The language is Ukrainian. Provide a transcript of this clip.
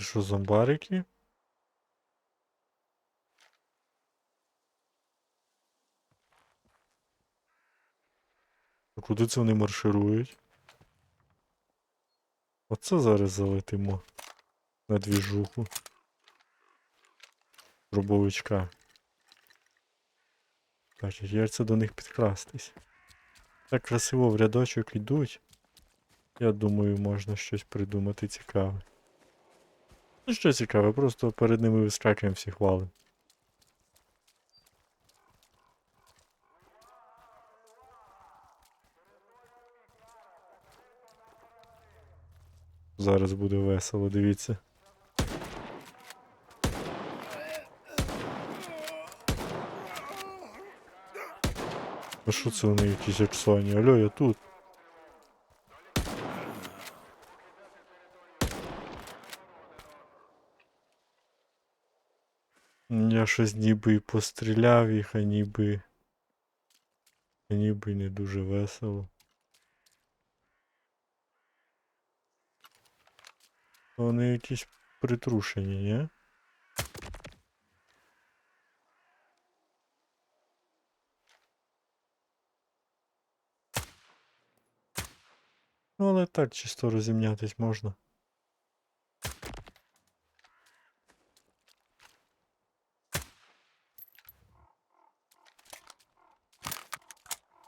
Це що, зомбарики? Куди це вони марширують? Оце зараз залетимо на двіжуху. Дробовичка. Так, як це до них підкрастись? Так красиво в рядочок йдуть. Я думаю, можна щось придумати цікаве. Ну що цікаве, просто перед ними вискакуємо всіх валим. Зараз буде весело, дивіться. А що це вони якісь як Соні? Алло, я тут. Я щось ніби і постріляв їх, а ніби. А ніби не дуже весело. Вони якісь притрушені, ні? Ну, але так чисто розімнятись можна.